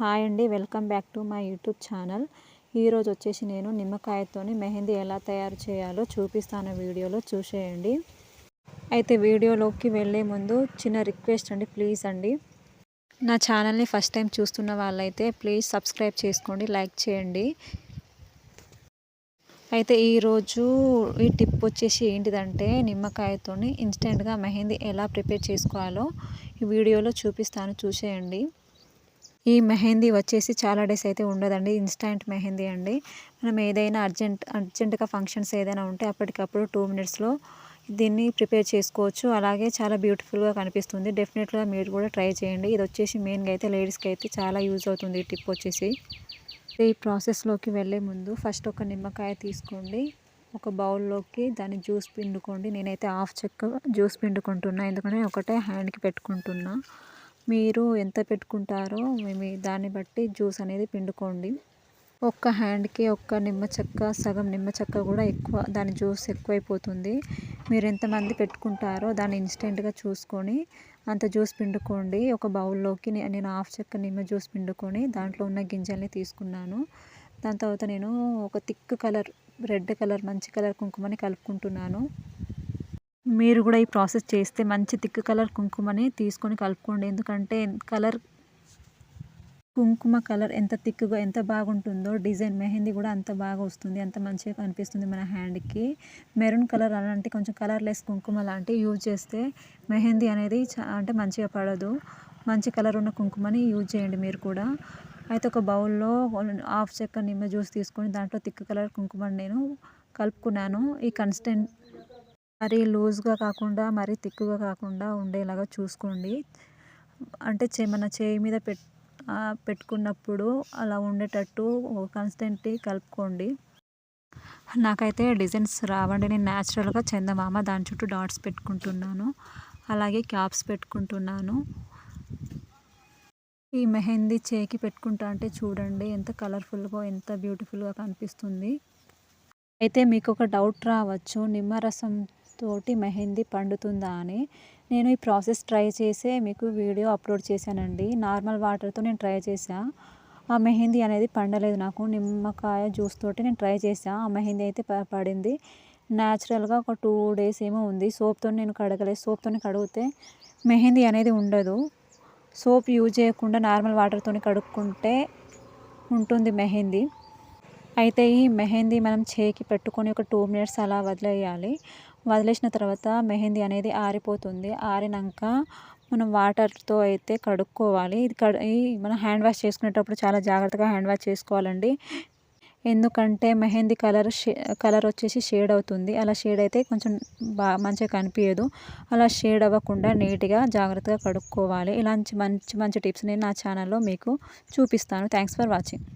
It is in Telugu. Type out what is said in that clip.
హాయ్ అండి. Welcome back to my YouTube channel. ఈరోజు వచ్చేసి నేను నిమ్మకాయతోని మెహందీ ఎలా తయారు చేయాలో చూపిస్తాను వీడియోలో చూసేయండి. అయితే వీడియోలోకి వెళ్ళే ముందు చిన్న రిక్వెస్ట్ అండి ప్లీజ్ అండి. నా ఛానల్ని ఫస్ట్ టైం చూస్తున్న వాళ్ళైతే ప్లీజ్ సబ్స్క్రైబ్ చేసుకోండి లైక్ చేయండి. అయితే ఈరోజు ఈ టిప్ వచ్చేసి ఏంటిదంటే నిమ్మకాయతోని ఇన్స్టెంట్గా మెహందీ ఎలా ప్రిపేర్ చేసుకోవాలో ఈ వీడియోలో చూపిస్తాను చూసేయండి. ఈ మెహందీ వచ్చేసి చాలా డేస్ అయితే ఉండదండి. ఇన్స్టంట్ మెహందీ అండి. మనం ఏదైనా అర్జెంట్ అర్జెంటుగా ఫంక్షన్స్ ఏదైనా ఉంటే అప్పటికప్పుడు టూ మినిట్స్లో దీన్ని ప్రిపేర్ చేసుకోవచ్చు. అలాగే చాలా బ్యూటిఫుల్గా కనిపిస్తుంది. డెఫినెట్గా మీరు కూడా ట్రై చేయండి. ఇది వచ్చేసి మెయిన్గా అయితే లేడీస్కి అయితే చాలా యూజ్ అవుతుంది ఈ టిప్ వచ్చేసి. ఈ ప్రాసెస్లోకి వెళ్ళే ముందు ఫస్ట్ ఒక నిమ్మకాయ తీసుకోండి. ఒక బౌల్లోకి దాన్ని జ్యూస్ పిండుకోండి. నేనైతే హాఫ్ చెక్క జ్యూస్ పిండుకుంటున్నా. ఎందుకంటే ఒకటే హ్యాండ్కి పెట్టుకుంటున్నా. మీరు ఎంత పెట్టుకుంటారో మేము దాన్ని బట్టి జ్యూస్ అనేది పిండుకోండి. ఒక్క హ్యాండ్కి ఒక్క నిమ్మ చెక్క సగం నిమ్మ చెక్క కూడా ఎక్కువ దాని జ్యూస్ ఎక్కువైపోతుంది. మీరు ఎంతమంది పెట్టుకుంటారో దాన్ని ఇన్స్టెంట్గా చూసుకొని అంత జ్యూస్ పిండుకోండి. ఒక బౌల్లోకి నేను హాఫ్ చెక్క నిమ్మ జ్యూస్ పిండుకొని దాంట్లో ఉన్న గింజల్ని తీసుకున్నాను. దాని తర్వాత నేను ఒక థిక్ కలర్ రెడ్ కలర్ మంచి కలర్ కుంకుమని కలుపుకుంటున్నాను. మీరు కూడా ఈ ప్రాసెస్ చేస్తే మంచి థిక్ కలర్ కుంకుమని తీసుకొని కలుపుకోండి. ఎందుకంటే కలర్ కుంకుమ కలర్ ఎంత థిక్గా ఎంత బాగుంటుందో డిజైన్ మెహందీ కూడా అంత బాగా వస్తుంది అంత మంచిగా కనిపిస్తుంది మన హ్యాండ్కి. మెరూన్ కలర్ అలాంటి కొంచెం కలర్లెస్ కుంకుమ లాంటివి యూజ్ చేస్తే మెహందీ అనేది అంటే మంచిగా పడదు. మంచి కలర్ ఉన్న కుంకుమని యూజ్ చేయండి మీరు కూడా. అయితే ఒక బౌల్లో హాఫ్ చెక్క నిమ్మ జ్యూస్ తీసుకొని దాంట్లో థిక్ కలర్ కుంకుమని నేను కలుపుకున్నాను. ఈ కన్స్టెంట్ మరీ లూజ్గా కాకుండా మరీ థిక్గా కాకుండా ఉండేలాగా చూసుకోండి. అంటే చే మన చేయి మీద పెట్ పెట్టుకున్నప్పుడు అలా ఉండేటట్టు కన్స్టెంట్లీ కలుపుకోండి. నాకైతే డిజైన్స్ రావండి. నేను న్యాచురల్గా చందమామ దాని చుట్టూ డాట్స్ పెట్టుకుంటున్నాను. అలాగే క్యాప్స్ పెట్టుకుంటున్నాను. ఈ మెహందీ చేకి పెట్టుకుంటా అంటే చూడండి ఎంత కలర్ఫుల్గా ఎంత బ్యూటిఫుల్గా కనిపిస్తుంది. అయితే మీకు ఒక డౌట్ రావచ్చు. నిమ్మరసం తోటి మెహందీ పండుతుందా అని నేను ఈ ప్రాసెస్ ట్రై చేసే మీకు వీడియో అప్లోడ్ చేశానండి. నార్మల్ వాటర్తో నేను ట్రై చేశా. ఆ మెహందీ అనేది పండలేదు నాకు. నిమ్మకాయ జ్యూస్ తోటి నేను ట్రై చేశా. ఆ మెహందీ అయితే పడింది. న్యాచురల్గా ఒక టూ డేస్ ఏమో ఉంది. సోప్తో నేను కడగలేదు సోప్తో కడిగితే మెహందీ అనేది ఉండదు. సోప్ యూజ్ చేయకుండా నార్మల్ వాటర్తో కడుక్కుంటే ఉంటుంది మెహందీ. అయితే ఈ మెహందీ మనం చేకి పెట్టుకొని ఒక టూ మినిట్స్ అలా వదిలేయాలి. వదిలేసిన తర్వాత మెహందీ అనేది ఆరిపోతుంది. ఆరినాక మనం వాటర్తో అయితే కడుక్కోవాలి. ఇది కడు మనం హ్యాండ్ వాష్ చేసుకునేటప్పుడు చాలా జాగ్రత్తగా హ్యాండ్ వాష్ చేసుకోవాలండి. ఎందుకంటే మెహందీ కలర్ షే కలర్ వచ్చేసి షేడ్ అవుతుంది. అలా షేడ్ అయితే కొంచెం బాగా మంచిగా కనిపించదు అలా షేడ్ అవ్వకుండా నీట్గా జాగ్రత్తగా కడుక్కోవాలి. ఇలాంటి మంచి మంచి టిప్స్ నేను నా ఛానల్లో మీకు చూపిస్తాను. Thanks for watching.